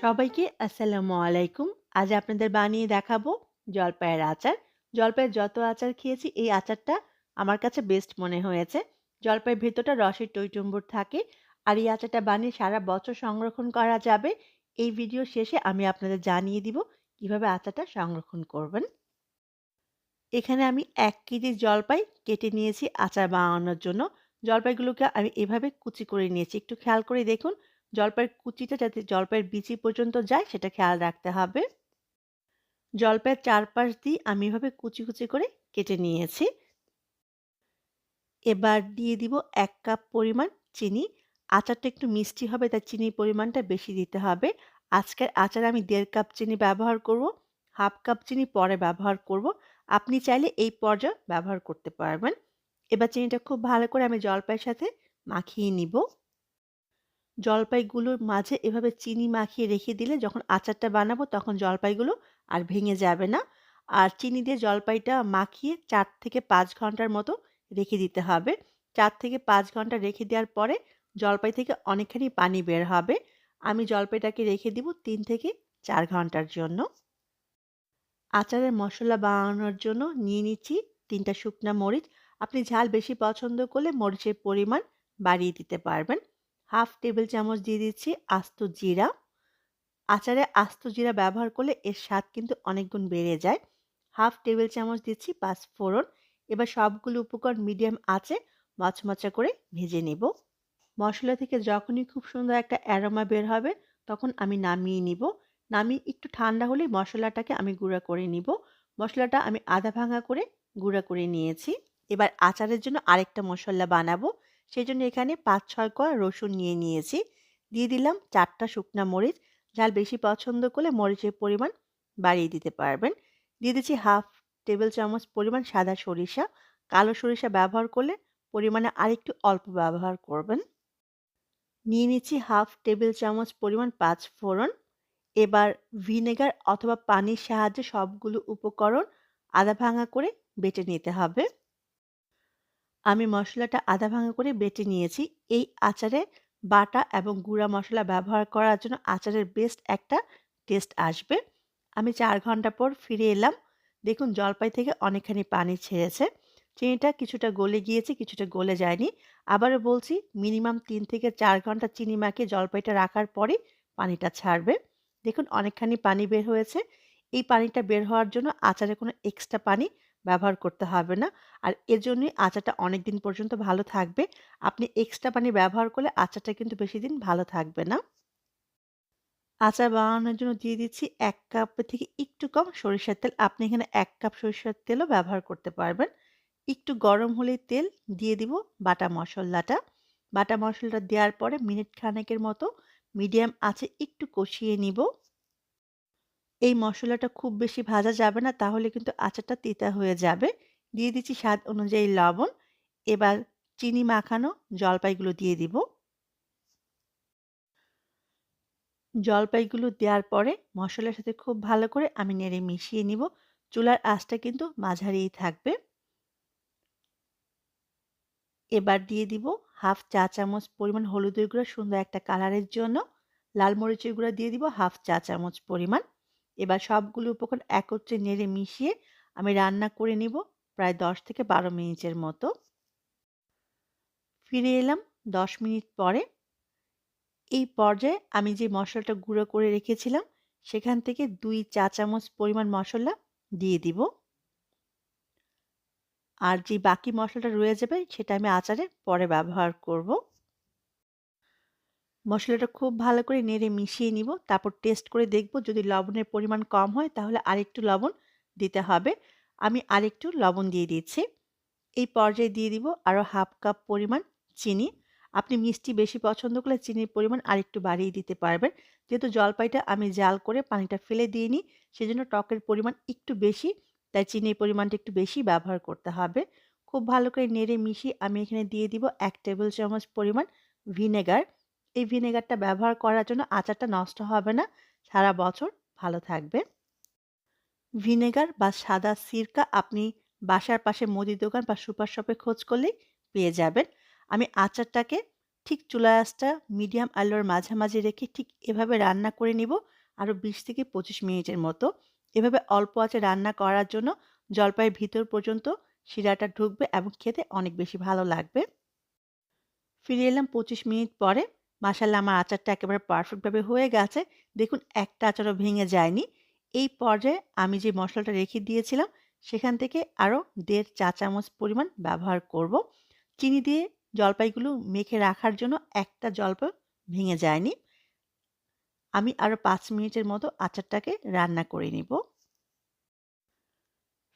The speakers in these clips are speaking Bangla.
সবাইকে আসসালামু আলাইকুম। আজ আপনাদের বানিয়ে দেখাবো জলপাইয়ের আচার। জলপাইয়ের যত আচার খেয়েছি, এই আচারটা আমার কাছে বেস্ট মনে হয়েছে। জলপাইয়ের ভেতরটা রসের টইটুম্বুর থাকে। আর এই আচারটা বানিয়ে সারা বছর সংরক্ষণ করা যাবে। এই ভিডিও শেষে আমি আপনাদের জানিয়ে দিব কীভাবে আচারটা সংরক্ষণ করবেন। এখানে আমি এক কেজি জলপাই কেটে নিয়েছি আচার বানানোর জন্য। জলপাইগুলোকে আমি এভাবে কুচি করে নিয়েছি। একটু খেয়াল করে দেখুন জলপাইয়ের কুচিটা যাতে জলপাইয়ের বিচি পর্যন্ত যায় সেটা খেয়াল রাখতে হবে। জলপাইয়ের চারপাশ দিয়ে আমি এভাবে কুচি, কুচি করে কেটে নিয়েছি। এবার দিয়ে দিব এক কাপ পরিমাণ চিনি। আচারটা একটু মিষ্টি হবে তাই চিনির পরিমাণটা বেশি দিতে হবে। আজকের আচারে আমি দেড় কাপ চিনি ব্যবহার করব। হাফ কাপ চিনি পরে ব্যবহার করব। আপনি চাইলে এই পর্যায়ে ব্যবহার করতে পারবেন। এবার চিনিটা খুব ভালো করে আমি জলপাইয়ের সাথে মাখিয়ে নিব। জলপাইগুলোর মাঝে এভাবে চিনি মাখিয়ে রেখে দিলে যখন আচারটা বানাবো তখন জলপাইগুলো আর ভেঙে যাবে না। আর চিনি দিয়ে জলপাইটা মাখিয়ে চার থেকে পাঁচ ঘণ্টার মতো রেখে দিতে হবে। চার থেকে পাঁচ ঘণ্টা রেখে দেওয়ার পরে জলপাই থেকে অনেকখানি পানি বের হবে। আমি জলপাইটাকে রেখে দিব তিন থেকে চার ঘণ্টার জন্য। আচারের মশলা বানানোর জন্য নিয়ে নিচ্ছি ৩ টা শুকনা মরিচ। আপনি ঝাল বেশি পছন্দ করলে মরিচের পরিমাণ বাড়িয়ে দিতে পারবেন। হাফ টেবিল চামচ দিয়ে দিচ্ছি আস্ত জিরা। আচারে আস্ত জিরা ব্যবহার করলে এর স্বাদ কিন্তু অনেক গুণ বেড়ে যায়। হাফ টেবিল চামচ দিচ্ছি পাঁচফোড়ন। এবার সবগুলো উপকরণ মিডিয়াম আঁচে মচমচা করে ভেজে নেব। মশলা থেকে যখনই খুব সুন্দর একটা অ্যারোমা বের হবে তখন আমি নামিয়ে নিব। নামিয়ে একটু ঠান্ডা হলে মশলাটাকে আমি গুঁড়া করে নিব। মশলাটা আমি আধা ভাঙা করে গুঁড়া করে নিয়েছি। এবার আচারের জন্য আরেকটা মশলা বানাবো। সেজন্য এখানে ৫-৬ কোয়া রসুন নিয়ে নিয়েছি। দিয়ে দিলাম ৪ টা শুকনা মরিচ। ঝাল বেশি পছন্দ করলে মরিচের পরিমাণ বাড়িয়ে দিতে পারবেন। দিয়ে দিচ্ছি হাফ টেবিল চামচ পরিমাণ সাদা সরিষা। কালো সরিষা ব্যবহার করলে পরিমাণে আরেকটু অল্প ব্যবহার করবেন। নিয়ে নিচ্ছি হাফ টেবিল চামচ পরিমাণ পাঁচ ফোড়ন এবার ভিনেগার অথবা পানির সাহায্যে সবগুলো উপকরণ আধা ভাঙা করে বেটে নিতে হবে। আমি মশলাটা আধা ভাঙা করে বেটে নিয়েছি। এই আচারে বাটা এবং গুঁড়া মশলা ব্যবহার করার জন্য আচারের বেস্ট একটা টেস্ট আসবে। আমি চার ঘণ্টা পর ফিরে এলাম। দেখুন জলপাই থেকে অনেকখানি পানি ছেড়েছে। চিনিটা কিছুটা গলে গিয়েছে, কিছুটা গলে যায়নি। আবারও বলছি মিনিমাম তিন থেকে চার ঘণ্টা চিনি মাখিয়ে জলপাইটা রাখার পরেই পানিটা ছাড়বে। দেখুন অনেকখানি পানি বের হয়েছে। এই পানিটা বের হওয়ার জন্য আচারে কোনো এক্সট্রা পানি ব্যবহার করতে হবে না। আর এজন্যই আচাটা অনেক দিন পর্যন্ত ভালো থাকবে। আপনি এক্সট্রা পানি ব্যবহার করলে আচারটা কিন্তু বেশি দিন ভালো থাকবে না। আচার বানানোর জন্য দিয়ে দিচ্ছি এক কাপের থেকে একটু কম সরিষার তেল। আপনি এখানে এক কাপ সরিষার তেলও ব্যবহার করতে পারবেন। একটু গরম হলেই তেল দিয়ে দিব বাটা মশলাটা। বাটা মশলাটা দেওয়ার পরে মিনিট খানেকের মতো মিডিয়াম আছে একটু কষিয়ে নিব। এই মশলাটা খুব বেশি ভাজা যাবে না, তাহলে কিন্তু আচারটা তিতা হয়ে যাবে। দিয়ে দিচ্ছি স্বাদ অনুযায়ী লবণ। এবার চিনি মাখানো জলপাইগুলো দিয়ে দিব। জলপাইগুলো দেওয়ার পরে মশলার সাথে খুব ভালো করে আমি নেড়ে মিশিয়ে নিব। চুলার আঁচটা কিন্তু মাঝারিই থাকবে। এবার দিয়ে দিব হাফ চা চামচ পরিমাণ হলুদের গুঁড়া, সুন্দর একটা কালারের জন্য। লাল মরিচের গুঁড়া দিয়ে দিব হাফ চা চামচ পরিমাণ। এবার সবগুলো উপকরণ একত্রে নেড়ে মিশিয়ে আমি রান্না করে নিব প্রায় ১০ থেকে ১২ মিনিটের মতো। ফিরে এলাম ১০ মিনিট পরে। এই পর্যায়ে আমি যে মশলাটা গুঁড়ো করে রেখেছিলাম, সেখান থেকে দুই চা চামচ পরিমাণ মশলা দিয়ে দিব। আর যে বাকি মশলাটা রয়ে যাবে, সেটা আমি আচারে পরে ব্যবহার করব। মশলাটা খুব ভালো করে নেড়ে মিশিয়ে নিব। তারপর টেস্ট করে দেখব যদি লবণের পরিমাণ কম হয় তাহলে আরেকটু লবণ দিতে হবে। আমি আরেকটু লবণ দিয়ে দিচ্ছি। এই পর্যায়ে দিয়ে দিব আরও হাফ কাপ পরিমাণ চিনি। আপনি মিষ্টি বেশি পছন্দ করলে চিনির পরিমাণ আরেকটু বাড়িয়ে দিতে পারবেন। যেহেতু জলপাইটা আমি জাল করে পানিটা ফেলে দিইনি, সেজন্য টকের পরিমাণ একটু বেশি, তাই চিনির পরিমাণটা একটু বেশি ব্যবহার করতে হবে। খুব ভালো করে নেড়ে মিশিয়ে আমি এখানে দিয়ে দিব এক টেবিল চামচ পরিমাণ ভিনেগার। এই ভিনেগারটা ব্যবহার করার জন্য আচারটা নষ্ট হবে না, সারা বছর ভালো থাকবে। ভিনেগার বা সাদা সিরকা আপনি বাসার পাশে মুদির দোকান বা সুপার শপে খোঁজ করলেই পেয়ে যাবেন। আমি আচারটাকে ঠিক চুলা আঁচটা মিডিয়াম আলোর মাঝামাঝি রেখে ঠিক এভাবে রান্না করে নিব আরও বিশ থেকে পঁচিশ মিনিটের মতো এভাবে অল্প আঁচে রান্না করার জন্য জলপাইয়ের ভিতর পর্যন্ত শিরাটা ঢুকবে এবং খেতে অনেক বেশি ভালো লাগবে ফিরে এলাম পঁচিশ মিনিট পরে মাসাল্লাহ আমার আচারটা একেবারে পারফেক্টভাবে হয়ে গেছে। দেখুন, একটা আচারও ভেঙে যায়নি। এই পর্যায়ে আমি যে মশলাটা রেখে দিয়েছিলাম, সেখান থেকে আরও দেড় চা চামচ পরিমাণ ব্যবহার করব। চিনি দিয়ে জলপাইগুলো মেখে রাখার জন্য একটা জলপাই ভেঙে যায়নি। আমি আরও পাঁচ মিনিটের মতো আচারটাকে রান্না করে নিব।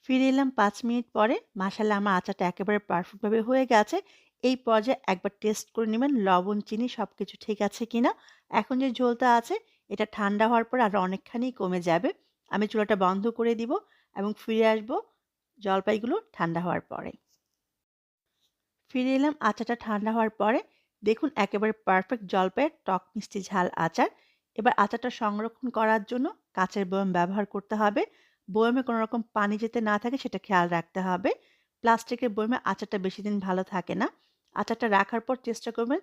ফিরে এলাম পাঁচ মিনিট পরে। মাসাল্লাহ আমার আচারটা একেবারে পারফেক্টভাবে হয়ে গেছে। এই পর্যায়ে একবার টেস্ট করে নেবেন, লবণ, চিনি সব কিছু ঠিক আছে কিনা। এখন যে ঝোলটা আছে, এটা ঠান্ডা হওয়ার পর আরও অনেকখানি কমে যাবে। আমি চুলাটা বন্ধ করে দিব এবং ফিরে আসব জলপাইগুলো ঠান্ডা হওয়ার পরে। ফিরে এলাম আচারটা ঠান্ডা হওয়ার পরে। দেখুন একেবারে পারফেক্ট জলপাইয়ের টক মিষ্টি ঝাল আচার। এবার আচারটা সংরক্ষণ করার জন্য কাঁচের বয়ম ব্যবহার করতে হবে। বয়মে কোনো রকম পানি যেতে না থাকে সেটা খেয়াল রাখতে হবে। প্লাস্টিকের বয়মে আচারটা বেশি দিন ভালো থাকে না। আচারটা রাখার পর চেষ্টা করবেন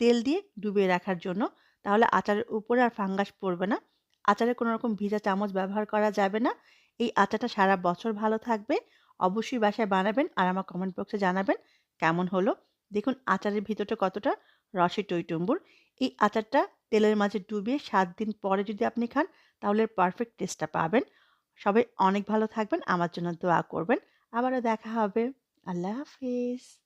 তেল দিয়ে ডুবিয়ে রাখার জন্য। তাহলে আচারের উপরে আর ফাঙ্গাস পড়বে না। আচারে কোনো রকম ভিজা চামচ ব্যবহার করা যাবে না। এই আচারটা সারা বছর ভালো থাকবে। অবশ্যই বাসায় বানাবেন আর আমার কমেন্ট বক্সে জানাবেন কেমন হলো। দেখুন আচারের ভিতরটা কতটা রসে টইটুম্বুর। এই আচারটা তেলের মাঝে ডুবিয়ে সাত দিন পরে যদি আপনি খান, তাহলে পারফেক্ট টেস্টটা পাবেন। সবাই অনেক ভালো থাকবেন। আমার জন্য দোয়া করবেন। আবারও দেখা হবে। আল্লাহ হাফিজ।